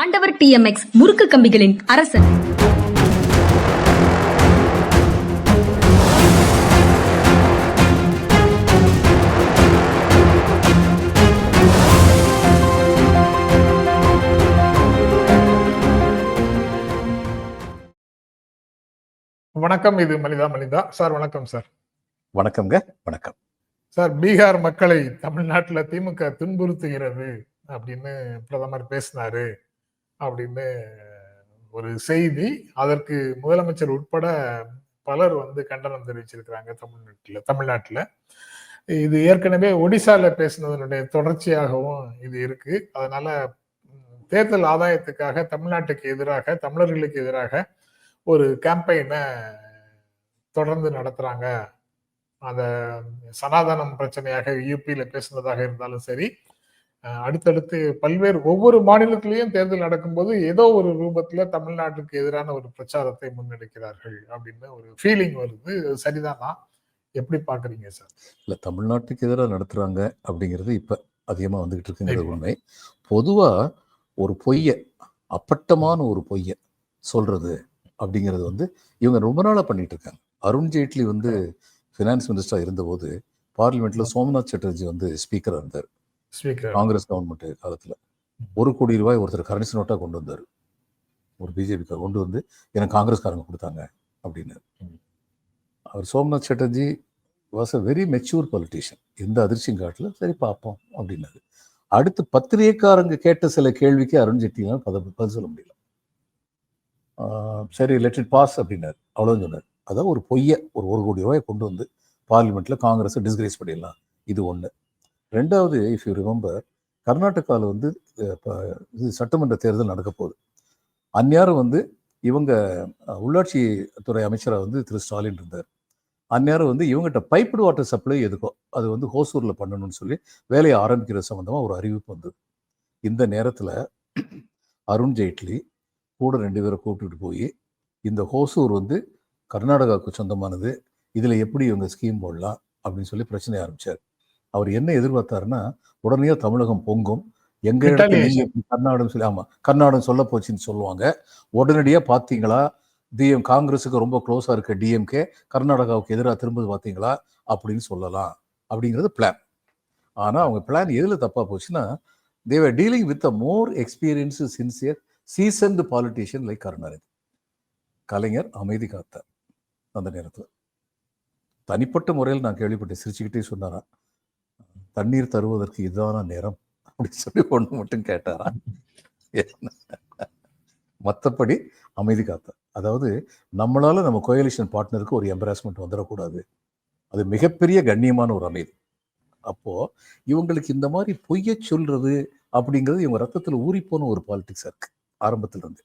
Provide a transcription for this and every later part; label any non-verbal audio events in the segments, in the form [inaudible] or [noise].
ஆண்டவர் டிஎம்எக்ஸ் முறுக்கு கம்பிகளின் அரசன். வணக்கம் இது மனிதா மனிதா சார் வணக்கம் சார். வணக்கம்ங்க வணக்கம். சார் பீகார் மக்களை தமிழ்நாட்டுல திமுக துன்புறுத்துகிறது அப்படின்னு பிரதமர் பேசினாரு. அப்படின்னு ஒரு செய்தி. அதற்கு முதலமைச்சர் உட்பட பலர் வந்து கண்டனம் தெரிவிச்சிருக்கிறாங்க தமிழ்நாட்டில் தமிழ்நாட்டில். இது ஏற்கனவே ஒடிசால பேசினதனுடைய தொடர்ச்சியாகவும் இது இருக்கு. அதனால தேர்தல் ஆதாயத்துக்காக தமிழ்நாட்டுக்கு எதிராக தமிழர்களுக்கு எதிராக ஒரு கேம்பெயினை தொடர்ந்து நடத்துறாங்க. அந்த சனாதனம் பிரச்சனையாக யூபியில பேசுனதாக இருந்தாலும் சரி அடுத்தடுத்து பல்வேறு ஒவ்வொரு மாநிலத்திலையும் தேர்தல் நடக்கும்போது ஏதோ ஒரு ரூபத்துல தமிழ்நாட்டுக்கு எதிரான ஒரு பிரச்சாரத்தை முன்னெடுக்கிறார்கள் அப்படின்னு ஒரு ஃபீலிங் வருது. சரிதானா? எப்படி பாக்குறீங்க சார்? இல்ல தமிழ்நாட்டுக்கு எதிராக நடத்துறாங்க அப்படிங்கிறது இப்ப அதிகமா வந்துகிட்டு இருக்குங்கிறது இப்ப. உண்மை. பொதுவா ஒரு பொய்ய அப்பட்டமான ஒரு பொய்ய சொல்றது அப்படிங்கிறது வந்து இவங்க ரொம்ப நாளா பண்ணிட்டு இருக்காங்க. அருண் ஜேட்லி வந்து ஃபினான்ஸ் மினிஸ்டரா இருந்தபோது பார்லிமெண்ட்ல சோம்நாத் சாட்டர்ஜி வந்து ஸ்பீக்கரா இருந்தார். காங்கிரஸ் கவர்மெண்ட் காலத்துல ஒரு கோடி ரூபாய் ஒருத்தர் கரன்சி நோட்டா கொண்டு வந்தார். ஒரு பிஜேபி கொண்டு வந்து எனக்கு காங்கிரஸ்காரங்க கொடுத்தாங்க அப்படின்னு. அவர் Somnath Chatterjee was a very mature politician எந்த அதிர்ச்சியும் காட்டல. சரி பார்ப்போம் அப்படின்னாரு. அடுத்து பத்திரிகைக்காரங்க கேட்ட சில கேள்விக்கு அருண் ஜெட்லிலாம் பதில் பதில் சொல்ல முடியல. சரி லெட் இட் பாஸ் அப்படின்னாரு. அவ்வளோதான் சொன்னார். அதான் ஒரு பொய்ய ஒரு ஒரு கோடி ரூபாயை கொண்டு வந்து பார்லிமெண்ட்ல காங்கிரஸை டிஸ்கிரேஸ் பண்ணிடலாம். இது ஒன்று ரெண்டாவது இஃப் யூ ரிமெம்பர் கர்நாடகாவில் வந்து இது சட்டமன்ற தேர்தல் நடக்க போகுது. அந்நேரம் வந்து இவங்க உள்ளாட்சி துறை அமைச்சராக வந்து திரு. ஸ்டாலின் இருந்தார். அந்நேரம் வந்து இவங்ககிட்ட பைப்டு வாட்டர் சப்ளை எதுக்கோ அது வந்து ஹோசூரில் பண்ணணும்னு சொல்லி வேலையை ஆரம்பிக்கிற சம்மந்தமாக ஒரு அறிவிப்பு வந்தது. இந்த நேரத்தில் அருண் ஜெய்ட்லி கூட ரெண்டு பேரை கூப்பிட்டுட்டு போய் இந்த ஹோசூர் வந்து கர்நாடகாவுக்கு சொந்தமானது இதில் எப்படி இவங்க ஸ்கீம் போடலாம் அப்படின்னு சொல்லி பிரச்சனை ஆரம்பிச்சார். அவர் என்ன எதிர்பார்த்தாருன்னா உடனே தமிழகம் பொங்கும். எங்க இடத்துல கர்நாடகம் சொல்லி ஆமா கர்நாடகம் சொல்ல போச்சுன்னு சொல்லுவாங்க. உடனடியா பாத்தீங்களா டிஎம் காங்கிரஸுக்கு ரொம்ப க்ளோஸா இருக்க டிஎம்கே கர்நாடகாவுக்கு எதிராக திரும்ப பாத்தீங்களா அப்படின்னு சொல்லலாம் அப்படிங்கிறது பிளான் ஆனா அவங்க பிளான் எதுல தப்பா போச்சுன்னா they were dealing with a more experienced sincere seasoned politician like Karunanidhi. Kalaignar அமைதி காத்தார் அந்த நேரத்தில். தனிப்பட்ட முறையில் நான் கேள்விப்பட்டேன் சிரிச்சுக்கிட்டே சொன்னாராம். தண்ணீர் தருவதற்கு இதுதான நேரம் அப்படின்னு சொல்லி ஒன்று மட்டும் கேட்டாராம் மற்றபடி அமைதி காத்தார் அதாவது நம்மளால நம்ம கோயலிஷன் பார்ட்னருக்கு ஒரு எம்பராஸ்மெண்ட் வந்துடக்கூடாது. அது மிகப்பெரிய கண்ணியமான ஒரு அமைதி. அப்போ இவங்களுக்கு இந்த மாதிரி பொய்ய சொல்றது அப்படிங்கிறது இவங்க ரத்தத்தில் ஊறிப்போன ஒரு பாலிடிக்ஸ் இருக்கு ஆரம்பத்துல இருந்து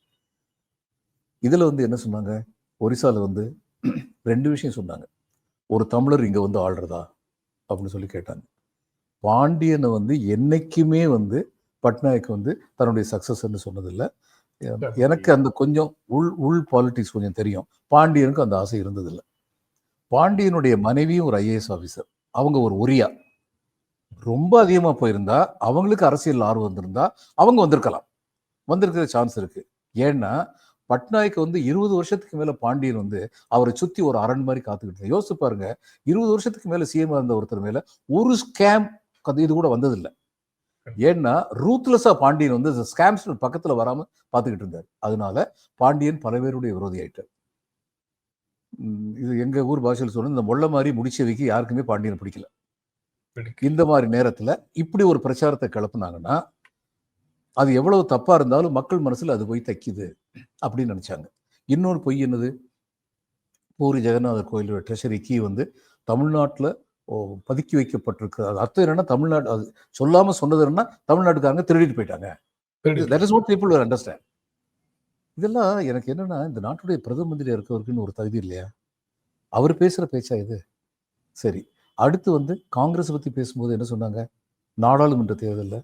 இதில் வந்து என்ன சொன்னாங்க? ஒரிசாவில் வந்து ரெண்டு விஷயம் சொன்னாங்க. ஒரு தமிழர் இங்கே வந்து ஆள்றதா அப்படின்னு சொல்லி கேட்டாங்க. பாண்டியனை வந்து என்னைக்குமே வந்து பட்நாயக் வந்து தன்னுடைய சக்சஸ்ன்னு சொன்னதில்லை. எனக்கு அந்த கொஞ்சம் உள் உள் பாலிட்டிக்ஸ் கொஞ்சம் தெரியும். பாண்டியனுக்கு அந்த ஆசை இருந்ததில்லை. பாண்டியனுடைய மனைவியும் ஒரு ஐஏஎஸ் ஆஃபீஸர் அவங்க ஒரு ஒரியா. ரொம்ப அதிகமாக போயிருந்தா அவங்களுக்கு அரசியல் ஆர்வம் வந்திருந்தா அவங்க வந்திருக்கலாம். வந்திருக்கிற சான்ஸ் இருக்கு. ஏன்னா பட்நாயக் வந்து இருபது வருஷத்துக்கு மேலே பாண்டியன் வந்து அவரை சுற்றி ஒரு அரண் மாதிரி காத்துக்கிட்டு யோசிச்சு பாருங்க இருபது வருஷத்துக்கு மேலே சிஎம் இருந்த ஒருத்தர் மேலே ஒரு ஸ்கேம் இது கூட வந்ததில்லை. ஏன்னா ரூத்லெஸ்ஸா பாண்டியன் வந்து ஸ்கேம்ஸ் பக்கத்துல வராம பார்த்துக்கிட்டு இருந்தார். அதனால பாண்டியன் பல பேருடைய விரோதி ஆயிட்டார். இது எங்க ஊர் பாஷையில் சொன்ன இந்த முள்ள மாதிரி முடிச்சவைக்கு யாருக்குமே பாண்டியன் பிடிக்கல. இந்த மாதிரி நேரத்துல இப்படி ஒரு பிரச்சாரத்தை கிளப்புனாங்கன்னா அது எவ்வளவு தப்பா இருந்தாலும் மக்கள் மனசுல அது போய் தைக்குது அப்படின்னு நினைச்சாங்க. இன்னொரு பொய் என்னது? பூரி ஜெகநாதர் கோயிலோட ட்ரெஷரி கீ வந்து தமிழ்நாட்டுல பதுக்கி வைக்கப்பட்டிருக்கு அது அர்த்தம் என்னன்னா தமிழ்நாடு அது சொல்லாம சொன்னது என்னன்னா தமிழ்நாட்டுக்காரங்க திருடிட்டு போயிட்டாங்க. That is what people understand இதெல்லாம் எனக்கு என்னன்னா இந்த நாட்டுடைய பிரதம மந்திரியா இருக்கவருக்குன்னு ஒரு தகுதி இல்லையா? அவர் பேசுற பேச்சா இது? சரி. அடுத்து வந்து காங்கிரஸ் பத்தி பேசும்போது என்ன சொன்னாங்க? நாடாளுமன்ற தேர்தலில்.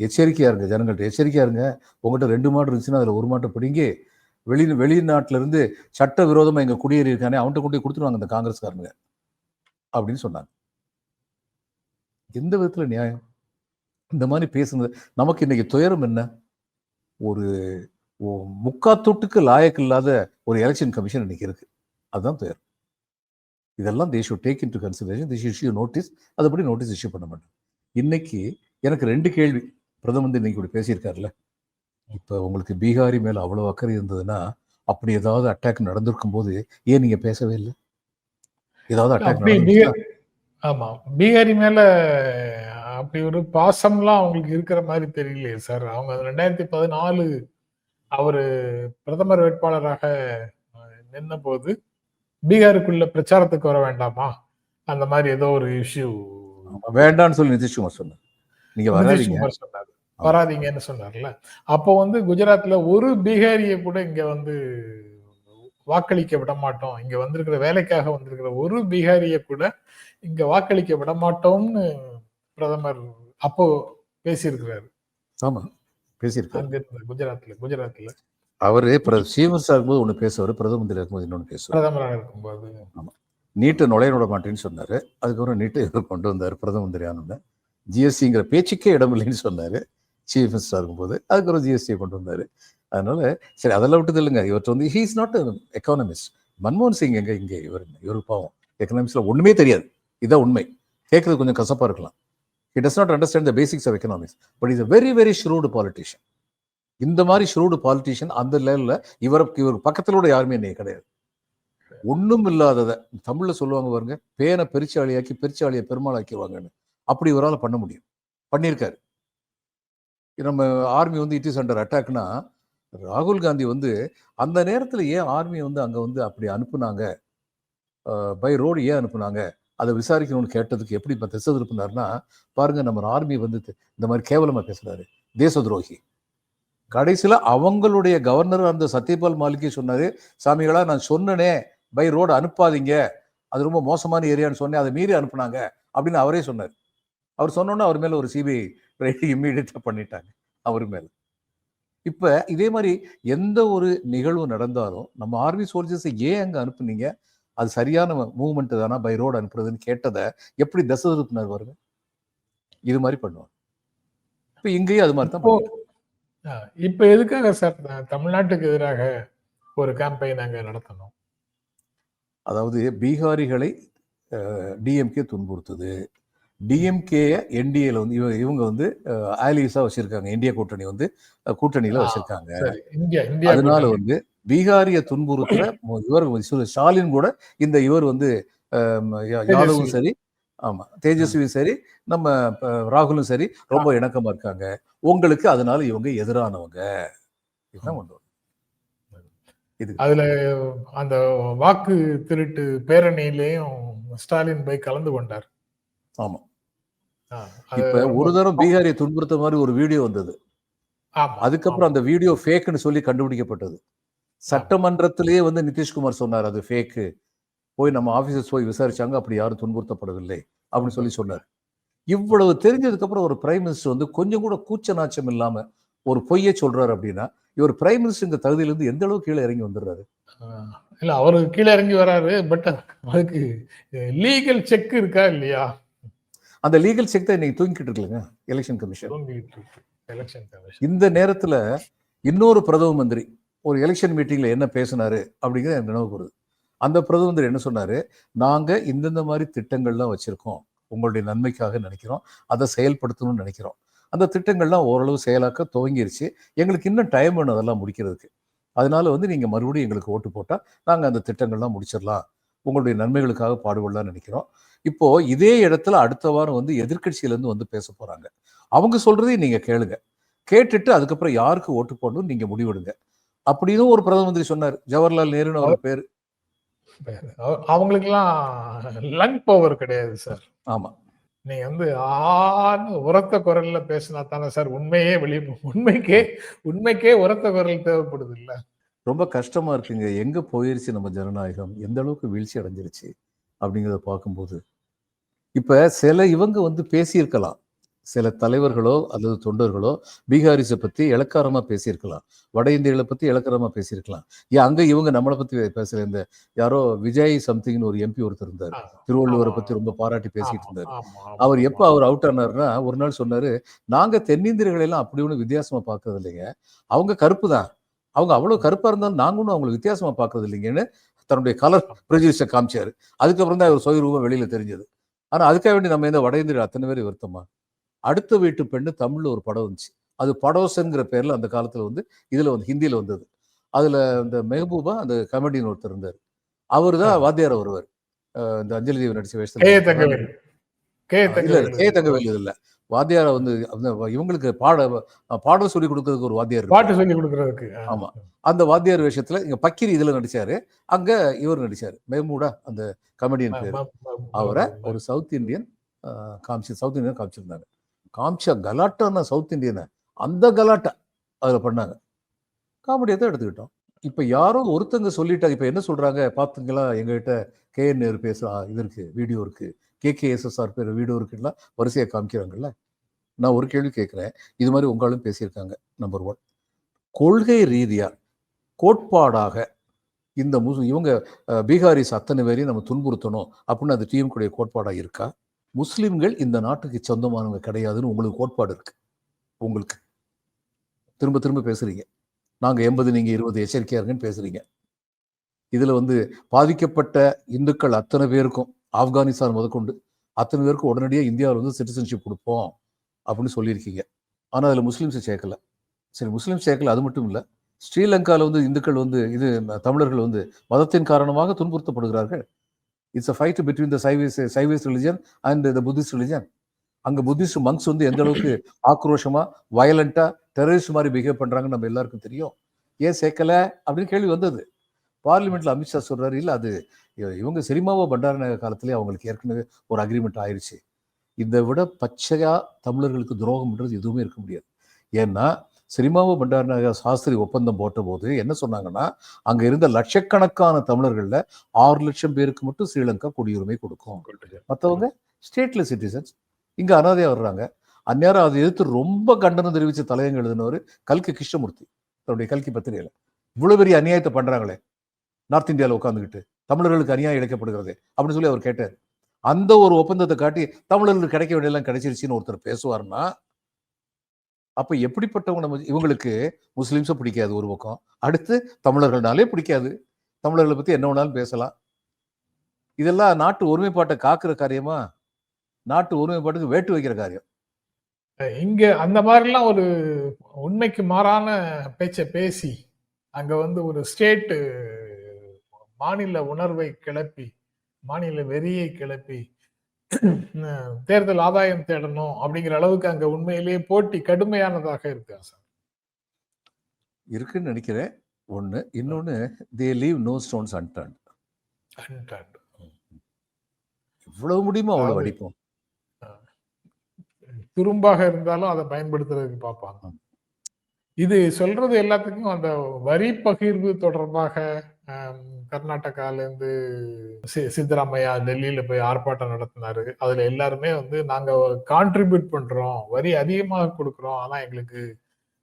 எச்சரிக்கையா இருங்க ஜனங்கள்ட்ட எச்சரிக்கையா இருங்க. உங்கள்கிட்ட ரெண்டு மாடு இருந்துச்சுன்னா அதுல ஒரு மாட்டை பிடிங்கி வெளி வெளிநாட்டுல இருந்து சட்ட விரோதமா இங்க குடியேறி இருக்கானே அவன்கிட்ட கொண்டு கொடுத்துருவாங்க இந்த காங்கிரஸ்காரங்க அப்படின்னு சொன்னாங்க. எந்த விதத்துல நியாயம்? இந்த மாதிரி பேசுனது நமக்கு இன்னைக்கு துயரம் என்ன? ஒரு முக்காத்தொட்டுக்கு லாயக்கு இல்லாத ஒரு எலெக்ஷன் கமிஷன் இன்னைக்கு இருக்கு. அதுதான் துயரம். இதெல்லாம் they should take into consideration the issue notice அதுபடி நோட்டீஸ் இஷ்யூ பண்ண மாட்டேன் இன்னைக்கு எனக்கு ரெண்டு கேள்வி. பிரதமர் இன்னைக்கு இப்படி பேசியிருக்காருல்ல. இப்போ உங்களுக்கு பீகாரி மேல அவ்வளவு அக்கறை இருந்ததுன்னா அப்படி ஏதாவது அட்டாக் நடந்திருக்கும் போது ஏன் நீங்க பேசவே இல்லை? ஏதாவது அட்டாக் ஆமா. பீகாரி மேல அப்படி ஒரு பாசம்லாம் அவங்களுக்கு இருக்கிற மாதிரி தெரியலையே சார். அவங்க ரெண்டாயிரத்தி பதினாலு அவரு பிரதமர் வேட்பாளராக நின்ன போது பீகாருக்குள்ள பிரச்சாரத்துக்கு வர வேண்டாமா? அந்த மாதிரி ஏதோ ஒரு இஷ்யூ வேண்டாம்னு சொல்லி நிதிஷ்குமார் சொன்னார். நீங்க வராதீங்க. சொன்னார். வராதீங்கன்னு சொன்னார்ல. அப்போ வந்து குஜராத்ல ஒரு பீகாரிய கூட இங்க வந்து வாக்களிக்க விட மாட்டோம் இங்க வந்திருக்கிற வேலைக்காக வந்திருக்கிற ஒரு பீகாரிய கூட இங்க வாக்களிக்க விட மாட்டோம்னு பிரதமர் அப்போ பேசியிருக்கிறாரு. ஆமா பேசியிருக்காரு. குஜராத்ல குஜராத்ல. அவரு சீமன்ஸ் ஆகும்போது ஒன்று பேசுவார் பிரதம மந்திரி இருக்கும்போது இன்னொன்று பேசுவார். பிரதமராக இருக்கும்போது. நீட்டை நுழைய விட மாட்டேன்னு சொன்னாரு. அதுக்கப்புறம் நீட்டை கொண்டு வந்தார் பிரதம மந்திரி ஆனோன்னு ஜிஎஸ்டிங்கிற பேச்சுக்கே இடம் இல்லைன்னு சொன்னாரு. சீஃப் மினிஸ்டராக இருக்கும்போது அதுக்கப்புறம் ஜிஎஸ்டியை கொண்டு வந்தார். அதனால சரி அதெல்லாம் விட்டு இல்லைங்க இவர் வந்து ஹீ இஸ் நாட் எக்கானமிஸ்ட் மன்மோகன் சிங் எங்க இங்கே இவர் இவர் பாவம். எக்கனாமிக்ஸில் ஒன்றுமே தெரியாது. இதுதான் உண்மை. கேட்கறது கொஞ்சம் கசப்பாக இருக்கலாம். It does not understand the basics of economics but is a very very shrewd politician இந்த மாதிரி ஷ்ரூடு பாலிட்டிஷியன் அந்த லெவலில் இவருக்கு இவர் பக்கத்தில் கூட யாருமே என்னைய கிடையாது. ஒன்றும் இல்லாததை தமிழில் சொல்லுவாங்க பாருங்க பேனை பெருச்சாளியாக்கி பெருச்சாளியை பெருமாள் ஆக்கிடுவாங்கன்னு அப்படி இவரால் பண்ண முடியும். பண்ணியிருக்காரு. நம்ம ஆர்மி வந்து இட் இஸ் அண்டர் அட்டாக்னா ராகுல் காந்தி வந்து அந்த நேரத்தில் ஏன் ஆர்மியை வந்து அங்கே வந்து அப்படி அனுப்புனாங்க? பை ரோடு ஏன் அனுப்புனாங்க? அதை விசாரிக்கணும்னு கேட்டதுக்கு எப்படி இப்போ திசை திருப்பினார்னா பாருங்கள் நம்ம ஆர்மி வந்து இந்த மாதிரி கேவலமாக பேசுகிறாரு தேச துரோகி கடைசியில் அவங்களுடைய கவர்னர் அந்த சத்யபால் மாலிகே சொன்னார் சாமிகளா நான் சொன்னனே பை ரோடு அனுப்பாதீங்க. அது ரொம்ப மோசமான ஏரியான்னு சொன்னேன் அதை மீறி அனுப்புனாங்க. அப்படின்னு அவரே சொன்னார். அவர் சொன்னோன்னே அவர் மேலே ஒரு சிபிஐ ரைடிங் இம்மீடியட்டா பண்ணிட்டாங்க அவர் மேல. இப்ப இதே மாதிரி எந்த ஒரு நிகழ்வு நடந்தாலும் நம்ம ஆர்மி சோல்ஜர்ஸை ஏன் அங்க அனுப்புனீங்க? அது சரியான மூவ்மெண்ட் தானா? பை ரோடு அனுப்புறதுன்னு கேட்டதை எப்படி தசை திருப்பினார் பாருங்க. இது மாதிரி பண்ணுவாங்க. இப்ப இங்கேயும் அது மாதிரி தான் இப்போ எதுக்காக சார் தமிழ்நாட்டுக்கு எதிராக ஒரு கேம்பெயின் அங்க நடத்தணும்? அதாவது பீகாரிகளை டிஎம்கே துன்புறுத்துது. டிஎம்கே என்டிஏல வந்து இவ- இவங்க வந்து ஆலிஸா வச்சிருக்காங்க. இந்தியா கூட்டணி வந்து கூட்டணியில வச்சிருக்காங்க. அதனால. வந்து பீகாரிய துன்புறுத்துற மு- இவர் ஸ்டாலின் கூட இந்த இவர் வந்து யாதவும். சரி ஆமா தேஜஸ்வி சரி நம்ம ராகுலும் சரி ரொம்ப இணக்கமா இருக்காங்க. உங்களுக்கு அதனால இவங்க எதிரானவங்க. இதுதான் கொண்டு வரணும். அதுல அந்த வாக்கு திருட்டு பேரணியிலையும் ஸ்டாலின் போய் கலந்து கொண்டார். ஆமா. இப்ப ஒரு தரம் பீகாரியை துன்புறுத்த மாதிரி ஒரு வீடியோ வந்தது. அதுக்கப்புறம் அந்த வீடியோ ஃபேக்னு சொல்லி கண்டுபிடிக்கப்பட்டது. சட்டமன்றத்திலேயே வந்து நிதிஷ்குமார் சொன்னார் அது ஃபேக்கு. போய் நம்ம ஆபீசர்ஸ் போய் விசாரிச்சாங்க அப்படி யாரும் துன்புறுத்தப்படவில்லை. அப்படின்னு சொல்லி சொன்னார். இவ்வளவு தெரிஞ்சதுக்கு அப்புறம் ஒரு பிரைம் மினிஸ்டர் வந்து கொஞ்சம் கூட கூச்ச நாச்சம் இல்லாம ஒரு பொய்யை சொல்றாரு அப்படின்னா இவர் பிரைம் மினிஸ்டர் தகுதியில இருந்து எந்த அளவுக்கு கீழே இறங்கி வந்துடுறாரு? இல்ல அவரு கீழே இறங்கி வராரு பட் அதுக்கு லீகல் செக் இருக்கா இல்லையா? அந்த லீகல் செக் தான் இன்னைக்கு தூங்கிட்டு இருக்குல்லங்க எலெக்ஷன் கமிஷன் இந்த நேரத்துல இன்னொரு பிரதம மந்திரி ஒரு எலெக்ஷன் மீட்டிங்ல என்ன பேசினாரு அப்படிங்கிறது எனக்கு நினைவு வருது அந்த பிரதம மந்திரி என்ன சொன்னாரு? நாங்க இந்தந்த மாதிரி திட்டங்கள்லாம் வச்சிருக்கோம். உங்களுடைய நன்மைக்காக நினைக்கிறோம். அதை செயல்படுத்தணும்னு நினைக்கிறோம். அந்த திட்டங்கள்லாம் ஓரளவு செயலாக்க துவங்கிருச்சு. எங்களுக்கு இன்னும் டைம் வேணும் அதெல்லாம் முடிக்கிறதுக்கு. அதனால வந்து நீங்க மறுபடியும் எங்களுக்கு ஓட்டு போட்டா நாங்க அந்த திட்டங்கள்லாம் முடிச்சிடலாம். உங்களுடைய நன்மைகளுக்காக பாடுபடலாம்னு நினைக்கிறோம். இப்போ இதே இடத்துல அடுத்த வாரம் வந்து எதிர்க்கட்சியில இருந்து வந்து பேச போறாங்க. அவங்க சொல்றதையும் நீங்க கேளுங்க. கேட்டுட்டு அதுக்கப்புறம் யாருக்கு ஓட்டு போடணும் நீங்க முடிவெடுங்க. அப்படின்னு ஒரு பிரதம மந்திரி சொன்னார். ஜவஹர்லால் நேருன்னு அவர் பேர். அவங்களுக்கெல்லாம் லங் பவர் கிடையாது சார். ஆமா. நீங்க வந்து ஆன்னு உரத்த குரல்ல பேசினா தானே சார் உண்மையே வெளியே உண்மைக்கே உண்மைக்கே உரத்த குரல் தேவைப்படுது இல்ல? ரொம்ப கஷ்டமா இருக்குங்க. எங்க போயிருச்சு நம்ம ஜனநாயகம்? எந்த அளவுக்கு வீழ்ச்சி அடைஞ்சிருச்சு? அப்படிங்கிறத பார்க்கும்போது. இப்ப சில இவங்க வந்து பேசியிருக்கலாம். சில தலைவர்களோ அல்லது தொண்டர்களோ பீகாரிஸை பத்தி இலக்காரமா பேசியிருக்கலாம். வட இந்தியர்களை பத்தி இலக்காரமா பேசியிருக்கலாம். ஏன் அங்க இவங்க நம்மளை பத்தி பேசல. இந்த யாரோ விஜய் சம்திங்னு ஒரு எம்பி ஒருத்தர் இருந்தார். திருவள்ளுவரை. பத்தி ரொம்ப பாராட்டி பேசிட்டு இருந்தார். அவர். எப்ப அவர் அவுட் ஆனாருன்னா ஒரு நாள் சொன்னாரு நாங்க தென்னிந்தியர்களை எல்லாம் அப்படி ஒன்றும் வித்தியாசமா பார்க்கறது இல்லைங்க அவங்க கருப்பு தான். அவங்க அவ்வளவு கருப்பா இருந்தாலும் நாங்க ஒன்றும் அவங்களை வித்தியாசமா பார்க்கறது இல்லைங்கன்னு தன்னுடைய கலர் பிரஜிஸ்ட காமிச்சாரு. அதுக்கப்புறம் தான் அவர் சுயரூபம் வெளியில தெரிஞ்சது. ஆனா அதுக்காக வேண்டி நம்ம இந்த வட இந்தியர் அத்தனை பேர் வருத்தமா அடுத்த வீட்டு பெண்ணு தமிழ்ல ஒரு படம் வந்துச்சு. அது படோசன்ங்கிற பேர்ல அந்த காலத்துல வந்து இதுல வந்து ஹிந்தியில வந்தது. அதுல இந்த மெஹபூபா அந்த கமெடியன் ஒருத்தர் இருந்தார். அவர் தான். வாத்தியார் வருவார். இந்த அஞ்சலி தேவி நடிச்ச கே வேஷத்துல தங்கவேல். கே இல்ல கே தங்கவேல் இல்ல. வாத்தியார வந்து இவங்களுக்கு பாட பாடல் சொல்லி கொடுக்கறதுக்கு ஒரு வாத்தியார் பாட்டு. சொல்லி கொடுக்கறதுக்கு ஆ. ஆமா. அந்த வாத்தியார் வேஷத்துல இங்க பக்கிரி இதுல நடிச்சாரு. அங்க இவர் நடிச்சாரு. மெஹமூடா அந்த கமெடியன் பேரு. அவரை ஒரு சவுத் இந்தியன் காமிச்சு சவுத் இந்தியன் காமிச்சிருந்தாங்க காமிச்சா கலாட்டான சவுத் இந்தியனை அந்த கலாட்டா அதுல பண்ணாங்க. காமெடியை தான் எடுத்துக்கிட்டோம். இப்ப யாரோ ஒருத்தங்க சொல்லிட்டாங்க இப்ப என்ன சொல்றாங்க? பாத்துங்களா எங்ககிட்ட கே என் நேரு பேசுறா இது இருக்கு வீடியோ இருக்கு. கே பேர் வீடு இருக்குல்ல வரிசையை காமிக்கிறாங்கல்ல? நான் ஒரு கேள்வி கேட்குறேன் இது மாதிரி உங்களும் பேசியிருக்காங்க நம்பர் ஒன் கொள்கை ரீதியாக கோட்பாடாக இந்த முஸ் இவங்க பீகாரிஸ் அத்தனை பேரையும் நம்ம துன்புறுத்தணும் அப்படின்னு அந்த டீமுக்குடைய கோட்பாடாக இருக்கா? முஸ்லீம்கள் இந்த நாட்டுக்கு சொந்தமானவங்க கிடையாதுன்னு உங்களுக்கு கோட்பாடு இருக்கு. உங்களுக்கு. திரும்ப திரும்ப பேசுறீங்க. நாங்கள் எண்பது நீங்கள் இருபது எச்சரிக்கையா இருங்கன்னு இதில் வந்து பாதிக்கப்பட்ட இந்துக்கள் அத்தனை பேருக்கும் ஆப்கானிஸ்தான் முதற்கொண்டு அத்தனை பேருக்கு உடனடியாக இந்தியாவில் வந்து சிட்டிசன்ஷிப் கொடுப்போம் அப்படின்னு சொல்லியிருக்கீங்க. ஆனா அதுல முஸ்லீம்ஸை சேர்க்கல. சரி முஸ்லிம் சேர்க்கல அது மட்டும் இல்ல ஸ்ரீலங்காவில் வந்து இந்துக்கள் வந்து இது தமிழர்கள் வந்து மதத்தின் காரணமாக துன்புறுத்தப்படுகிறார்கள். It's a fight between the Saivism Saivism religion and the Buddhist religion அங்க புத்திஸ்ட் மங்ஸ் வந்து எந்த அளவுக்கு ஆக்ரோஷமா வயலண்ட்டாக டெரரிஸ்ட் மாதிரி பிஹேவ் பண்றாங்கன்னு நம்ம எல்லாருக்கும் தெரியும். ஏன் சேர்க்கல? அப்படின்னு கேள்வி வந்தது. பார்லிமெண்ட்ல அமித்ஷா சொல்றாரு இல்ல அது இவங்க சினிமாவோ பண்டார காலத்திலே அவங்களுக்கு ஏற்கனவே ஒரு அக்ரிமெண்ட் ஆயிருச்சு. இதை விட பச்சையா தமிழர்களுக்கு துரோகம்ன்றது எதுவுமே இருக்க முடியாது. ஏன்னா சினிமாவோ பண்டாரநாயக சாஸ்திரி ஒப்பந்தம் போட்ட போது என்ன சொன்னாங்கன்னா அங்க இருந்த லட்சக்கணக்கான தமிழர்கள்ல ஆறு லட்சம் பேருக்கு மட்டும் ஸ்ரீலங்கா குடியுரிமை கொடுக்கும். மற்றவங்க ஸ்டேட்ல சிட்டிசன்ஸ். இங்க அனாதையா வர்றாங்க. அந்நேரம் அதை எதிர்த்து ரொம்ப கண்டனம் தெரிவிச்ச தலையங்க எழுதினவர் கல்கி கிருஷ்ணமூர்த்தி தன்னுடைய கல்கி பத்திரிகையில. இவ்வளவு பெரிய அநியாயத்தை பண்றாங்களே நார்த் இந்தியாவில் உட்காந்துக்கிட்டு தமிழர்களுக்கு அநியாயம் இழைக்கப்படுகிறது அப்படின்னு சொல்லி அவர் கேட்டார். அந்த ஒரு ஒப்பந்தத்தை காட்டி தமிழர்களுக்கு கிடைக்க வேண்டியெல்லாம் கிடைச்சிருச்சுன்னு ஒருத்தர் பேசுவார்னா அப்ப எப்படிப்பட்டவங்க நம்ம இவங்களுக்கு முஸ்லீம்ஸை பிடிக்காது ஒரு பக்கம். அடுத்து தமிழர்கள்னாலே பிடிக்காது. தமிழர்களை பத்தி என்ன வேணாலும் பேசலாம். இதெல்லாம் நாட்டு ஒருமைப்பாட்டை காக்குற காரியமா? நாட்டு ஒருமைப்பாட்டுக்கு வேட்டு வைக்கிற காரியம். இங்க அந்த மாதிரிலாம் ஒரு உண்மைக்கு மாறான பேச்சை பேசி அங்க வந்து ஒரு ஸ்டேட்டு மாநில உணர்வை கிளப்பி மாநில வெறியை கிளப்பி [clears throat] தேர்தல் ஆதாயம் தேடணும் அப்படிங்கிற அளவுக்கு அங்க உண்மையிலேயே போட்டி கடுமையானதாக இருக்கா சார் இருக்குன்னு நினைக்கிறேன். ஒண்ணு இன்னொன்னு they leave no stones unturned Untapped. இவ்வளவு முடியுமோ அவ்வளவு அடிப்போம்? துரும்பாக இருந்தாலும் அதை பயன்படுத்துறதுக்கு பார்ப்பாங்க. இது சொல்றது எல்லாத்துக்கும் அந்த வரி பகிர்வு தொடர்பாக கர்நாடகாலேருந்து சி- சித்தராமையா டெல்லியில் போய் ஆர்ப்பாட்டம் நடத்தினாரு. அதில் எல்லாருமே வந்து நாங்கள் கான்ட்ரிபியூட் பண்ணுறோம் வரி அதிகமாக கொடுக்குறோம். ஆனால் எங்களுக்கு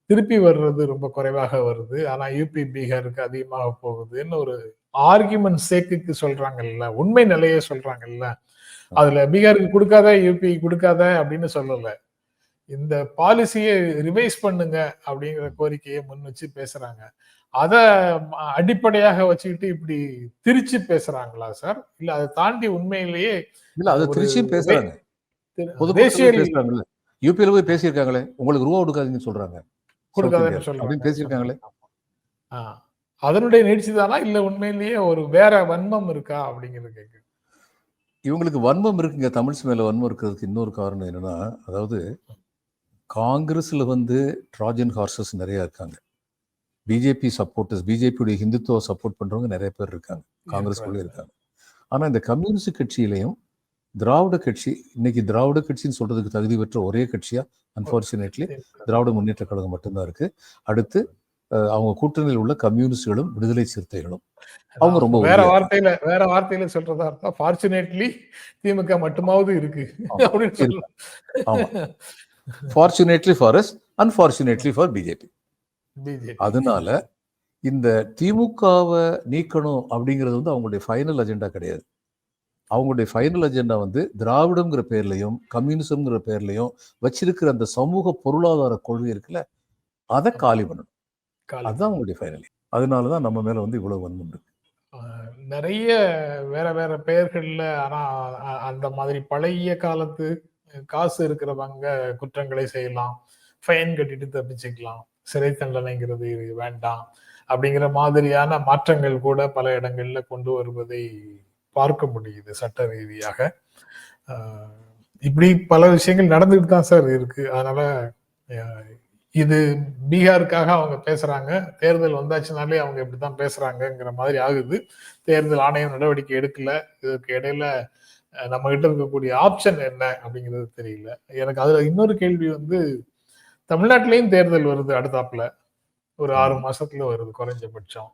திருப்பி வர்றது ரொம்ப குறைவாக வருது. ஆனால் யூபி பீகாருக்கு அதிகமாக போகுதுன்னு ஒரு ஆர்குமெண்ட் சேக்குக்கு சொல்றாங்கல்ல உண்மை நிலையை சொல்றாங்கல்ல. அதுல பீகாருக்கு கொடுக்காத யூபி கொடுக்காத அப்படின்னு சொல்லல. இந்த பாலிசியை ரிவைஸ் பண்ணுங்க அப்படிங்கிற கோரிக்கையை முன் வச்சு பேசுறாங்க. அத அடிப்படையாக வச்சுக்கிட்டு இப்படி திரிச்சு பேசுறாங்களா சார்? இல்ல அதை தாண்டி உண்மையிலேயே இல்ல அதை ஒரு திருச்சியும் பேசுறாங்க. தேசிய பேசுறாங்கல்ல. யூபியில போய் பேசியிருக்காங்களே உங்களுக்கு ரூபா கொடுக்காதீங்கன்னு சொல்றாங்க. கொடுக்காதன்னு சொல்றாங்க பேசியிருக்காங்களே. அதனுடைய நீட்சி தானா இல்ல உண்மையிலேயே ஒரு வேற வன்மம் இருக்கா அப்படிங்கிறது கேக்கு இவங்களுக்கு வன்மம் இருக்குங்க தமிழ்ஸ் மேல வன்மம் இருக்கிறதுக்கு இன்னொரு காரணம் என்னன்னா அதாவது காங்கிரஸ்ல வந்து ட்ராஜன் ஹார்சஸ் நிறைய இருக்காங்க. பிஜேபி சப்போர்ட்டர்ஸ் பிஜேபியுடைய ஹிந்துத்துவ சப்போர்ட் பண்றவங்க நிறைய பேர் இருக்காங்க. காங்கிரஸ்குள்ளே இருக்காங்க. ஆனா இந்த கம்யூனிஸ்ட் கட்சியிலையும் திராவிட கட்சி இன்னைக்கு திராவிட கட்சின்னு சொல்றதுக்கு தகுதி பெற்ற ஒரே கட்சியா அன்பார்ச்சுனேட்லி திராவிட முன்னேற்ற கழகம் மட்டும்தான் இருக்கு. அடுத்து அவங்க கூட்டணியில் உள்ள கம்யூனிஸ்டுகளும் விடுதலை சிறுத்தைகளும். அவங்க ரொம்ப வேற வார்த்தையில வேற வார்த்தையில சொல்றதா இருந்தா ஃபார்ச்சுனேட்லி திமுக மட்டுமாவது இருக்கு. அப்படின்னு fortunately for us unfortunately for BJP அதனால இந்த திமுகவை நீக்கணும் அப்படிங்கிறது வந்து அவங்களுடைய ஃபைனல் அஜெண்டா கிடையாது. அவங்களுடைய ஃபைனல் அஜெண்டா வந்து திராவிடம்ங்கிற பேர்லையும் கம்யூனிசம்ங்கிற பேர்லையும் வச்சிருக்கிற அந்த சமூக பொருளாதார கொள்கை இருக்குல்ல அதை காலி பண்ணணும். அதுதான் அவங்களுடைய ஃபைனல் அதனால தான் நம்ம மேல வந்து இவ்வளவு வன்மம் இருக்கு. நிறைய வேற வேற பெயர்கள்ல ஆனா அ- அந்த மாதிரி பழைய காலத்து காசு இருக்கிறவங்க குற்றங்களை செய்யலாம் ஃபைன் கட்டிட்டு தப்பிச்சுக்கலாம். சிறை தண்டனைங்கிறது வேண்டாம் அப்படிங்கிற மாதிரியான மாற்றங்கள் கூட பல இடங்கள்ல கொண்டு வருவதை பார்க்க முடியுது சட்ட ரீதியாக. இப்படி பல விஷயங்கள் நடந்துட்டு தான் சார் இருக்கு. அதனால இது பீகாருக்காக அவங்க பேசுறாங்க. தேர்தல் வந்தாச்சுனாலே அவங்க இப்படித்தான் பேசுறாங்கங்கிற மாதிரி ஆகுது. தேர்தல் ஆணையம் நடவடிக்கை எடுக்கல. இதற்கு இடையில நம்ம கிட்ட இருக்கக்கூடிய ஆப்ஷன் என்ன அப்படிங்கிறது தெரியல. எனக்கு அதுல இன்னொரு கேள்வி வந்து தமிழ்நாட்டிலையும் தேர்தல் வருது அடுத்தாப்புல. ஒரு ஆறு மாசத்துல வருது குறைஞ்சபட்சம்.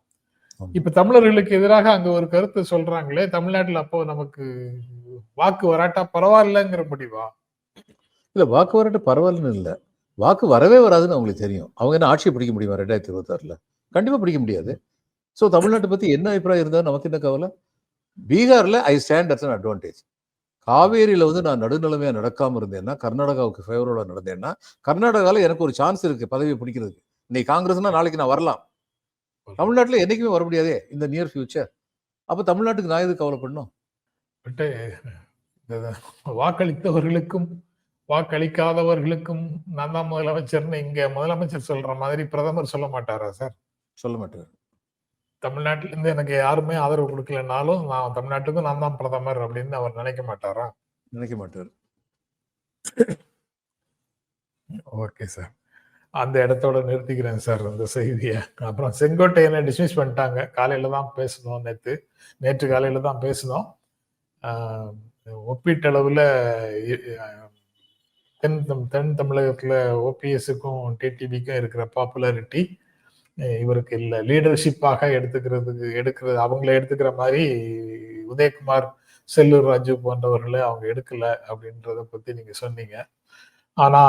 இப்ப தமிழர்களுக்கு எதிராக அங்க ஒரு கருத்து சொல்றாங்களே தமிழ்நாட்டுல அப்போ நமக்கு வாக்கு வராட்டா பரவாயில்லங்கிற முடிவா? இல்ல வாக்கு வரட்டு பரவாயில்லன்னு இல்லை. வாக்கு வரவே வராதுன்னு அவங்களுக்கு தெரியும். அவங்க என்ன ஆட்சியை பிடிக்க முடியுமா ரெண்டாயிரத்தி இருபத்தாறுல? கண்டிப்பா பிடிக்க முடியாது. ஸோ தமிழ்நாட்டை பத்தி என்ன அபிப்பிராயம் இருந்தா நமக்கு என்ன கவலை? பீகார்ல ஐ ஸ்டாண்ட் அன் அட்வான்டேஜ் காவேரியில வந்து நான் நடுநிலைமையா நடக்காம இருந்தேன்னா கர்நாடகாவுக்கு ஃபேவரோட நடந்தேன்னா கர்நாடகாவில் எனக்கு ஒரு சான்ஸ் இருக்கு பதவியை பிடிக்கிறதுக்கு. இன்னைக்கு காங்கிரஸ்னா நாளைக்கு நான் வரலாம். தமிழ்நாட்டில் என்னைக்குமே வர முடியாதே இந்த நியர் ஃபியூச்சர் அப்போ தமிழ்நாட்டுக்கு நான் எதுக்கு கவலைப்படணும்? பட் வாக்களித்தவர்களுக்கும் வாக்களிக்காதவர்களுக்கும் நான் தான் முதலமைச்சர்னு இங்க முதலமைச்சர் சொல்ற மாதிரி பிரதமர் சொல்ல மாட்டாரா சார்? சொல்ல மாட்டேன் தமிழ்நாட்டில இருந்து எனக்கு யாருமே ஆதரவு கொடுக்கலனாலும் நான் தமிழ்நாட்டுக்கும் நான் தான் பிரதமர் அப்படின்னு அவர் நினைக்க மாட்டாரா? நினைக்க மாட்டார். Okay sir. அந்த இடத்தோட நிறுத்திக்கிறேன் சார் இந்த செய்தியை. அப்புறம் செங்கோட்டையனை டிஸ்மிஸ் பண்ணிட்டாங்க. காலையில தான் பேசணும் நேற்று நேற்று காலையில தான் பேசணும் ஒப்பீட்டளவில் தென் தென் தமிழகத்தில் ஓபிஎஸ்க்கும் டிடிவிக்கும் இருக்கிற பாப்புலாரிட்டி இவருக்கு இல்லை. லீடர்ஷிப்பாக எடுத்துக்கிறதுக்கு எடுக்கிறது அவங்கள எடுத்துக்கிற மாதிரி உதயகுமார் செல்லூர் ராஜு போன்றவர்களை அவங்க எடுக்கல அப்படின்றத பத்தி நீங்க சொன்னீங்க. ஆனா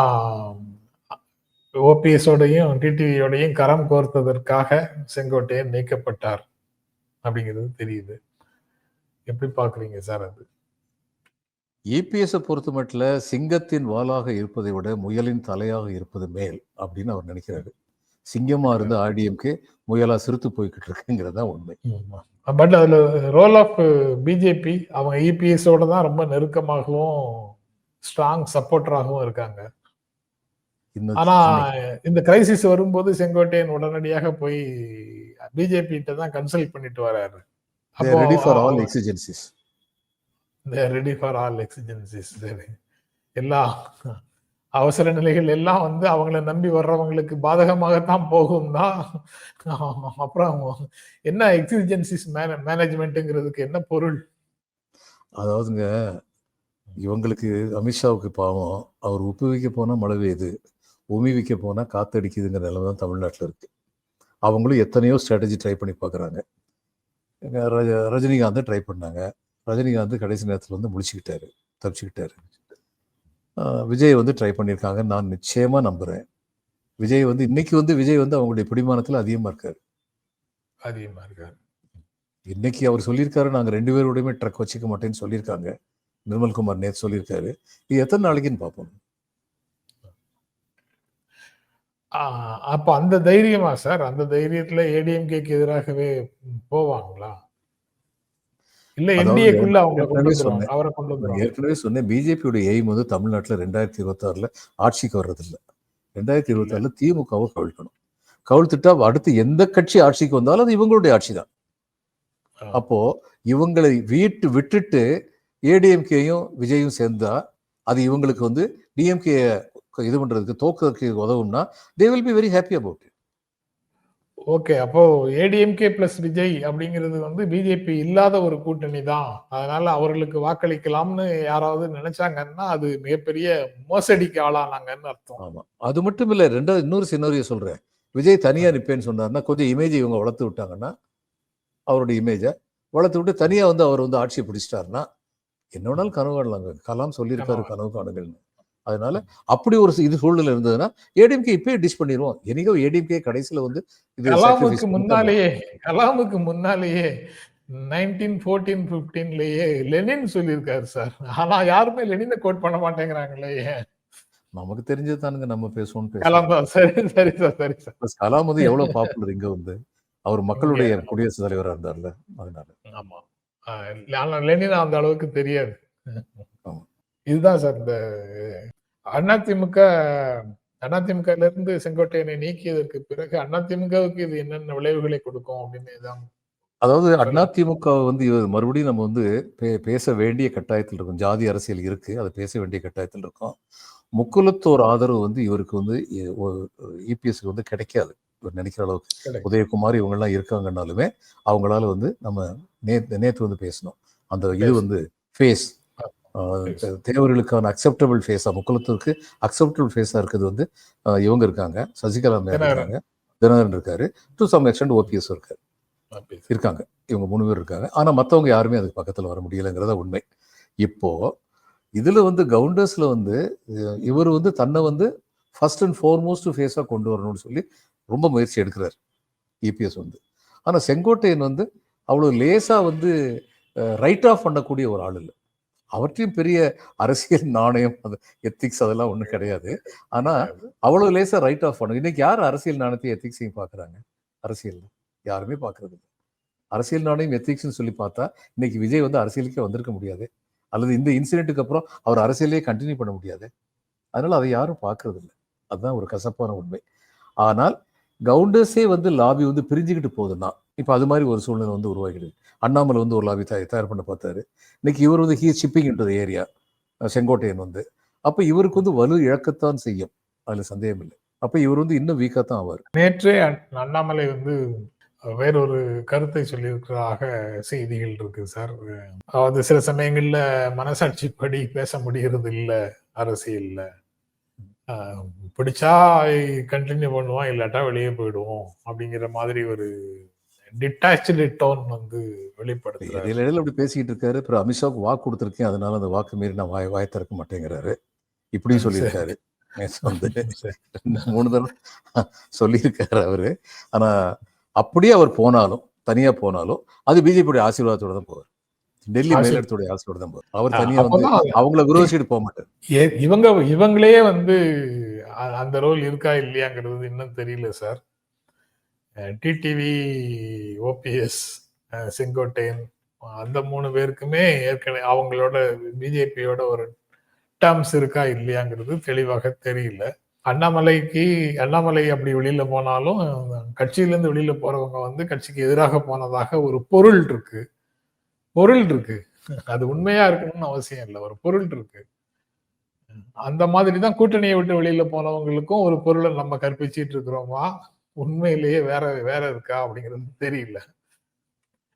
ஓபிஎஸோடையும் டிடிவியோடையும் கரம் கோர்த்ததற்காக செங்கோட்டையன் நீக்கப்பட்டார் அப்படிங்கிறது தெரியுது. எப்படி பாக்குறீங்க சார் அது? இபிஎஸ்ஸை பொறுத்த மட்டும் சிங்கத்தின் வாலாக இருப்பதை விட முயலின் தலையாக இருப்பது மேல் அப்படின்னு அவர் நினைக்கிறாரு. சிங்கமா இருந்து ஆர்டிஎம்கே முயலா சிறுத்து போய்கிட்டு இருக்குங்கிறது தான் உண்மை. பட் அதுல ரோல் ஆஃப் பிஜேபி அவங்க E இபிஎஸோட தான் ரொம்ப நெருக்கமாகவும் ஸ்ட்ராங் சப்போர்ட்டராகவும் இருக்காங்க. ஆனா இந்த கிரைசிஸ் வரும்போது செங்கோட்டையன் உடனடியாக போய் பிஜேபி கிட்ட தான் கன்சல்ட் பண்ணிட்டு வராரு. Ready for all exigencies. Ready for all exigencies எல்லா அவசர நிலைகள் எல்லாம் வந்து அவங்கள நம்பி வர்றவங்களுக்கு பாதகமாகத்தான் போகும் தான். அப்புறம் என்ன எக்ஸிஜென்சிஸ் மேனேஜ்மெண்ட்டுங்கிறதுக்கு என்ன பொருள்? அதாவதுங்க இவங்களுக்கு அமித்ஷாவுக்கு பாவம். அவர் உப்பு வைக்க போனால் மழை பெய்யுது உமி வைக்க போனால் காத்தடிக்குதுங்கிற நிலைமை தான் தமிழ்நாட்டில் இருக்குது அவங்களும் எத்தனையோ ஸ்ட்ராட்டஜி ட்ரை பண்ணி பார்க்குறாங்க ரஜ ரஜினிகாந்தை ட்ரை பண்ணாங்க. ரஜினிகாந்த் கடைசி நேரத்தில் வந்து முடிச்சுக்கிட்டாரு தப்பிச்சுக்கிட்டாரு. விஜய் வந்து ட்ரை பண்ணியிருக்காங்க நான் நிச்சயமா நம்புறேன். விஜய் வந்து இன்னைக்கு வந்து விஜய் வந்து அவங்களுடைய பிடிமானத்தில் அதிகமாக இருக்காரு. அதிகமா இருக்காரு. இன்னைக்கு அவர் சொல்லியிருக்காரு நாங்கள் ரெண்டு பேரோடையுமே ட்ரக் வச்சுக்க மாட்டேன்னு சொல்லியிருக்காங்க. நிர்மல்குமார் நேத்து சொல்லியிருக்காரு. இது எத்தனை நாளைக்குன்னு பார்ப்போம். அப்ப அந்த தைரியமா சார்? அந்த தைரியத்துல ஏடிஎம்கேக்கு எதிராகவே போவாங்களா இல்ல அதாவது என்டிஏக்குள்ள அவங்க கொண்டு ஏற்கனவே சொன்னேன். பிஜேபியோட எய்ம் வந்து தமிழ்நாட்டில் ரெண்டாயிரத்தி இருபத்தாறுல ஆட்சிக்கு வர்றதில்ல. ரெண்டாயிரத்தி இருபத்தாறுல திமுகவை கவிழ்க்கணும். கவிழ்த்துட்டா அடுத்து எந்த கட்சி ஆட்சிக்கு வந்தாலும் அது இவங்களுடைய ஆட்சி தான். அப்போ இவங்களை வீட்டு விட்டுட்டு ஏடிஎம்கேயும் விஜயும் சேர்ந்தா அது இவங்களுக்கு வந்து டிஎம்கே இது பண்றதுக்கு தோக்கிறதுக்கு உதவும்னா they will be very happy about okay அப்போ ஏடிஎம்கே பிளஸ் விஜய் அப்படிங்கிறது வந்து பிஜேபி இல்லாத ஒரு கூட்டணி தான். அதனால அவர்களுக்கு வாக்களிக்கலாம்னு யாராவது நினைச்சாங்கன்னா அது மிகப்பெரிய மோசடிக்கு ஆளானாங்கன்னு அர்த்தம். ஆமா. அது மட்டும் இல்ல ரெண்டாவது இன்னொரு சின்னோரிய சொல்றேன். விஜய் தனியா நிப்பேன்னு சொன்னாருன்னா கொஞ்சம் இமேஜ் இவங்க வளர்த்து விட்டாங்கன்னா அவருடைய இமேஜை வளர்த்து விட்டு தனியா வந்து அவர் வந்து ஆட்சியை பிடிச்சிட்டாருன்னா என்ன வேணாலும் கனவு காணலாங்க. கலாம் சொல்லியிருக்காரு கனவு. கனவு காணுங்கள்னு. அதனால அப்படி ஒரு இது சூழ்நிலை இருந்ததுன்னா ஏடிஎம்கே இப்பயே டிஷ் பண்ணிடுவோம் என்னைக்கோ ஏடிஎம்கே கடைசியில வந்து இது கலாமுக்கு. முன்னாலேயே கலாமுக்கு முன்னாலேயே நைன்டீன் ஃபோர்டீன் பிப்டீன்லயே லெனின் சொல்லியிருக்காரு சார். ஆனா யாருமே லெனினை கோட் பண்ண மாட்டேங்கிறாங்களே? நமக்கு தெரிஞ்சது தானுங்க நம்ம கலாம் பேசுவோம். தான் சரி சரி சார் சரி சார். கலாம் வந்து எவ்வளவு பாப்புலர் இங்க வந்து? அவர் மக்களுடைய இங்க- குடியரசுத் தலைவரா இருந்தார்ல அதனால. ஆமா. ஆஹ் ஆனா லெனின் அந்த அளவுக்கு தெரியாது. இதுதான் சார் இந்த அதிமுக அதிமுகல இருந்து செங்கோட்டையனை நீக்கியதற்கு பிறகு அதிமுகவுக்கு இது என்னென்ன விளைவுகளை கொடுக்கும் அப்படின்னு தான் அதாவது அதிமுக வந்து இவர் மறுபடியும் நம்ம வந்து பேச வேண்டிய கட்டாயத்தில் இருக்கும் ஜாதி அரசியல் இருக்கு அதை பேச வேண்டிய கட்டாயத்தில் இருக்கும் முக்குலத்தோர் ஆதரவு வந்து இவருக்கு வந்து இபிஎஸ்க்கு வந்து கிடைக்காது இவர் நினைக்கிற அளவுக்கு. உதயகுமார் இவங்கெல்லாம் இருக்காங்கன்னாலுமே அவங்களால வந்து நம்ம நேத்து நேத்து வந்து பேசணும் அந்த இது. வந்து ஃபேஸ். தேவர்களுக்கான அக்செப்டபிள் ஃபேஸா முக்குலத்திற்கு அக்செப்டபிள் ஃபேஸா இருக்கிறது வந்து இவங்க இருக்காங்க. சசிகலா மேம். இருக்காங்க. தினகரன் இருக்காரு. டு சம் எக்ஸ்டென்ட் ஓபிஎஸ் இருக்காரு. இருக்காங்க. இவங்க மூணு பேர் இருக்காங்க. ஆனா மத்தவங்க யாருமே அதுக்கு பக்கத்துல வர முடியலைங்கிறத உண்மை. இப்போ இதுல வந்து கவுண்டர்ஸ்ல வந்து இவர் வந்து தன்னை வந்து ஃபர்ஸ்ட் அண்ட் ஃபார்மோஸ்ட் ஃபேஸா கொண்டு வரணும்னு சொல்லி ரொம்ப முயற்சி எடுக்கிறார். இபிஎஸ் வந்து. ஆனா செங்கோட்டையன் வந்து அவ்வளவு லேசா வந்து ரைட் ஆஃப் பண்ணக்கூடிய ஒரு ஆள் இல்லை. அவற்றையும் பெரிய அரசியல் நாணயம் அது எத்திக்ஸ் அதெல்லாம் ஒன்றும் கிடையாது. ஆனால் அவ்வளோ லேசாக ரைட் ஆஃப் பண்ணும் இன்னைக்கு யார் அரசியல் நாணயத்தையும் எத்திக்ஸையும் பார்க்குறாங்க அரசியலில். யாருமே பார்க்குறது இல்லை. அரசியல் நாணயம் எத்திக்ஸ்னு சொல்லி பார்த்தா இன்னைக்கு விஜய் வந்து அரசியலுக்கே வந்திருக்க முடியாது. அல்லது இந்த இன்சிடென்ட்டுக்கு அப்புறம் அவர் அரசியலே கண்டினியூ பண்ண முடியாது. அதனால் அதை யாரும் பார்க்கறது இல்லை. அதுதான் ஒரு கசப்பான உண்மை. ஆனால் கவுண்டர்ஸே வந்து லாபி வந்து பிரிஞ்சுக்கிட்டு போகுதுன்னா இப்போ அது மாதிரி ஒரு சூழ்நிலை வந்து உருவாகிடுது. அண்ணாமலை வந்து ஒரு லாபி தயார் பண்ண பார்த்தாரு. இன்னைக்கு இவர் வந்து he shipping into area Sengottaiyan வந்து. அப்போ இவருக்கு வந்து வலு இழக்கத்தான் செய்யும். அதில் சந்தேகம் இல்லை அப்போ இவர் வந்து இன்னும் வீக்காக தான் ஆவார். நேற்றே அண்ணாமலை வந்து வேறொரு கருத்தை சொல்லியிருக்கிறதாக செய்திகள் இருக்கு சார் அதாவது சில சமயங்களில் மனசாட்சி படி பேச முடிகிறது இல்லை அரசியலில் பிடிச்சா கண்டினியூ பண்ணுவோம் இல்லாட்டா வெளியே போயிடுவோம் அப்படிங்கிற மாதிரி ஒரு டிட்டாச்சு டோன் வந்து வெளிப்படுத்துறாரு. இடையில இடையில அப்படி பேசிக்கிட்டு இருக்காரு. அப்புறம் அமித்ஷாவுக்கு வாக்கு கொடுத்துருக்கேன். அதனால அந்த வாக்கு மீறி நான் வாய் வாய் திறக்க மாட்டேங்கிறாரு. இப்படியும் சொல்லியிருக்காரு. மூணு தடவை சொல்லியிருக்காரு அவரு. ஆனா அப்படியே அவர் போனாலும் தனியா போனாலும் அது பிஜேபியோட ஆசீர்வாதத்தோட தான் போவார். டெல்லி ஆசீர்~ மேலிடத்தோட ஆசீர்வாதம் தான் போவார். அவர் தனியா வந்து அவங்கள விரோதிச்சுட்டு போக மாட்டார். இவங்க இவங்களே வந்து அந்த ரோல் இருக்கா இல்லையாங்கிறது இன்னும் தெரியல சார். டிடிவி ஓபிஎஸ் செங்கோட்டையன் அந்த மூணு பேருக்குமே ஏற்கனவே அவங்களோட பிஜேபியோட ஒரு டேர்ம்ஸ் இருக்கா இல்லையாங்கிறது தெளிவாக தெரியல. அண்ணாமலைக்கு அண்ணாமலை அப்படி வெளியில போனாலும் கட்சியிலேருந்து வெளியில போறவங்க வந்து கட்சிக்கு எதிராக போனதாக ஒரு பொருள் இருக்கு. பொருள் இருக்கு. அது உண்மையா இருக்கணும்னு அவசியம் இல்லை. ஒரு பொருள் இருக்கு. அந்த மாதிரி தான் கூட்டணியை விட்டு வெளியில போனவங்களுக்கும் ஒரு பொருளை நம்ம கற்பிச்சிட்டு இருக்கிறோமா? உண்மையிலேயே வேற வேற இருக்கா அப்படிங்கிறது தெரியல.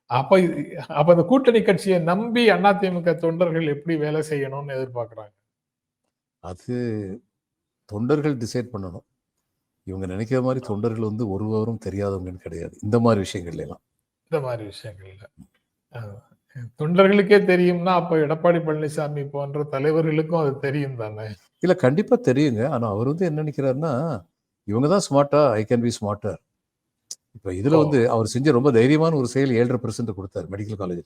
அப்ப அப்ப இந்த கூட்டணி கட்சியை நம்பி அதிமுக தொண்டர்கள் எப்படி வேலை செய்யணும்னு எதிர்பார்க்கறாங்க? அது தொண்டர்கள் டிசைட் பண்ணணும். இவங்க நினைக்கிற மாதிரி தொண்டர்கள் வந்து ஒருவரும் தெரியாதவங்கன்னு கிடையாது. இந்த மாதிரி விஷயங்கள்ல எல்லாம். இந்த மாதிரி விஷயங்கள்ல. தொண்டர்களுக்கே தெரியும்னா அப்ப எடப்பாடி பழனிசாமி போன்ற தலைவர்களுக்கும் அது தெரியும் தானே? இல்ல கண்டிப்பா தெரியுங்க. ஆனா அவர் வந்து என்ன நினைக்கிறாருன்னா இவங்க தான் ஸ்மார்ட்டா ஐ கேன் பி ஸ்மார்ட்டர் இப்ப இதுல. வந்து அவர் செஞ்ச ரொம்ப தைரியமான ஒரு செயல் ஏழரை பெர்சென்ட் கொடுத்தாரு மெடிக்கல் காலேஜ்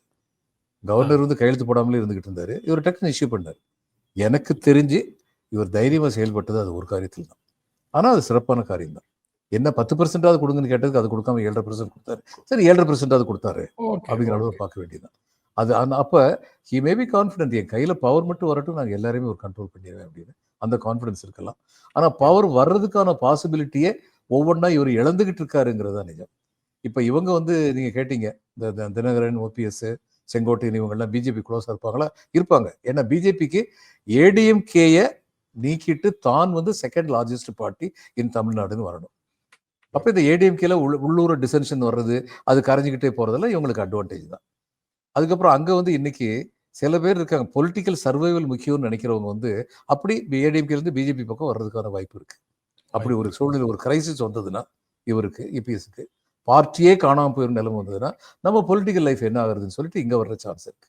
கவர்னர் வந்து கையெழுத்து போடாமலே இருந்துகிட்டு இருந்தாரு. இவர் டக்குன்னு இஷ்யூ பண்ணார். எனக்கு தெரிஞ்சு இவர் தைரியமா செயல்பட்டது அது ஒரு காரியத்தில் தான். ஆனா அது சிறப்பான காரியம் தான் என்ன பத்து பெர்சென்டாவது கொடுங்கன்னு கேட்டதுக்கு அது கொடுக்காம ஏழரை பெர்சென்ட் கொடுத்தாரு. சரி ஏழரை பெர்சென்டாவது கொடுத்தாரு அப்படிங்கிற அளவு பார்க்க வேண்டியதுதான். அது அந்த அப்ப ஹி மே பி கான்ஃபிடென்ட் என் கையில பவர் மட்டும் வரட்டும் நாங்கள் எல்லாரையுமே ஒரு கண்ட்ரோல் பண்ணிடுவேன் அப்படின்னு. அந்த கான்ஃபிடன்ஸ் இருக்கலாம். ஆனால் பவர் வர்றதுக்கான பாசிபிலிட்டியே ஒவ்வொன்றா இவர் இழந்துகிட்டு இருக்காருங்கிறது தான் நிஜம். இப்போ இவங்க வந்து நீங்கள் கேட்டீங்க இந்த தினகரன் ஓபிஎஸ் செங்கோட்டையன் இவங்கெல்லாம் பிஜேபி க்ளோஸாக இருப்பாங்களா? இருப்பாங்க. ஏன்னா பிஜேபிக்கு ஏடிஎம்கேயை நீக்கிட்டு தான் வந்து செகண்ட் லார்ஜஸ்ட் பார்ட்டி இன் தமிழ்நாடுன்னு வரணும். அப்போ இந்த ஏடிஎம்கேல உள்ளூர டிசென்ஷன் வர்றது அது கரைஞ்சிக்கிட்டே போகிறதெல்லாம் இவங்களுக்கு அட்வான்டேஜ் தான். அதுக்கப்புறம் அங்கே வந்து இன்னைக்கு சில பேர் இருக்காங்க. பொலிட்டிக்கல் சர்வைவல் முக்கியம்னு நினைக்கிறவங்க வந்து அப்படி ஏடிஎம்கே இருந்து பிஜேபி பக்கம் வர்றதுக்கான வாய்ப்பு இருக்கு. அப்படி ஒரு சூழ்நிலை ஒரு கிரைசிஸ் வந்ததுன்னா இவருக்கு இபிஎஸ்க்கு பார்ட்டியே காணாம போயிரும் நிலைமை வந்ததுன்னா நம்ம பொலிட்டிக்கல் லைஃப் என்ன ஆகுறதுன்னு சொல்லிட்டு இங்க வர்ற சான்ஸ் இருக்கு.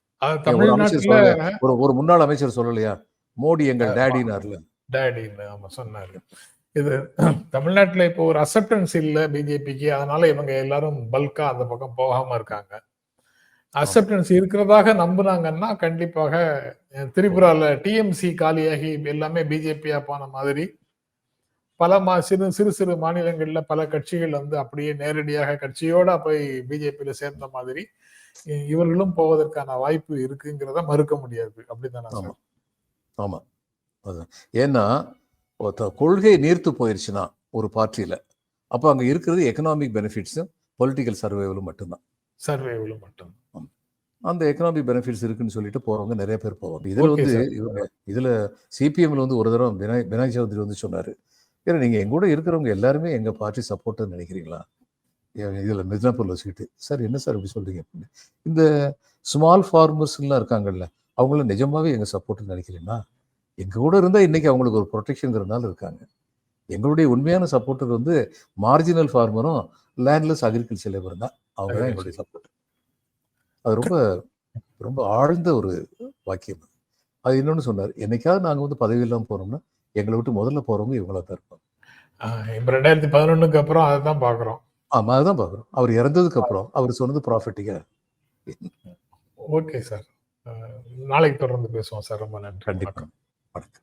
ஒரு ஒரு முன்னாள் அமைச்சர் சொல்லலையா? மோடி எங்கள். டேடினார்ல டேடின்னு ஆமா சொன்னாரு. இது தமிழ்நாட்டுல இப்போ ஒரு அக்செப்டன்ஸ் இல்ல பிஜேபிக்கு அதனால இவங்க எல்லாரும் பல்கா அந்த பக்கம் போகாம இருக்காங்க. அக்செப்டன்ஸ் இருக்கிறதாக நம்புனாங்கன்னா கண்டிப்பாக திரிபுரால டிஎம்சி காலியாகி எல்லாமே பிஜேபியா போன மாதிரி பல மா சிறு சிறு சிறு மாநிலங்கள்ல பல கட்சிகள் வந்து அப்படியே நேரடியாக கட்சியோட போய் பிஜேபியில சேர்ந்த மாதிரி இவர்களும் போவதற்கான வாய்ப்பு இருக்குங்கிறத மறுக்க முடியாது. அப்படிதானே சார்? ஆமா. ஆமா. அது ஏன்னா கொள்கை நீர்த்து போயிருச்சுன்னா ஒரு பார்ட்டியில. அப்போ அங்க இருக்கிறது எக்கனாமிக் பெனிஃபிட்ஸும் பொலிட்டிக்கல் சர்வைவலும் மட்டும்தான். சர்வேவில் மட்டும் அந்த எக்கனாமிக் பெனிஃபிட்ஸ் இருக்குன்னு சொல்லிட்டு போறவங்க நிறைய பேர் போவாங்க. இதுல வந்து இதுல சிபிஎம்ல வந்து ஒரு தடவை வினாய் வினாய் சௌத்ரி வந்து சொன்னாரு. ஏன்னா நீங்க எங்க கூட இருக்கிறவங்க எல்லாருமே எங்க பார்ட்டி சப்போர்ட்னு நினைக்கிறீங்களா? இதுல மித்னாப்பூர்ல சீட்டு சார் என்ன சார் இப்படி சொல்றீங்க? அப்படின்னு. இந்த ஸ்மால் ஃபார்மர்ஸ்லாம் இருக்காங்கல்ல அவங்கள நிஜமாவே எங்க சப்போர்ட்னு நினைக்கிறீங்களா? எங்க கூட இருந்தா இன்னைக்கு அவங்களுக்கு ஒரு ப்ரொடெக்ஷன்ங்கிறதுனால இருக்காங்க. எங்களுடைய உண்மையான சப்போர்ட்டர் வந்து மார்ஜினல் ஃபார்மரும் லேண்ட்லெஸ் அக்ரிகல்ச்சர் லேபரும் தான். அவங்க தான் எங்களுடைய சப்போர்ட் அது ரொம்ப ரொம்ப ஆழ்ந்த ஒரு வாக்கியம் அது. இன்னொன்னு சொன்னார் என்னைக்காவது நாங்க வந்து பதவி இல்லாம போனோம்னா எங்களை விட்டு முதல்ல போறவங்க இவங்களா தான் இருப்பாங்க. இப்ப ரெண்டாயிரத்தி பதினொன்னுக்கு அப்புறம் அதை தான் பாக்குறோம். ஆமா அதுதான் பாக்குறோம். அவர் இறந்ததுக்கு அப்புறம் அவர் சொன்னது ப்ராஃபிட்டிங்க ஓகே சார். நாளைக்கு தொடர்ந்து பேசுவோம் சார். ரொம்ப நன்றி. கண்டிப்பா. வணக்கம்.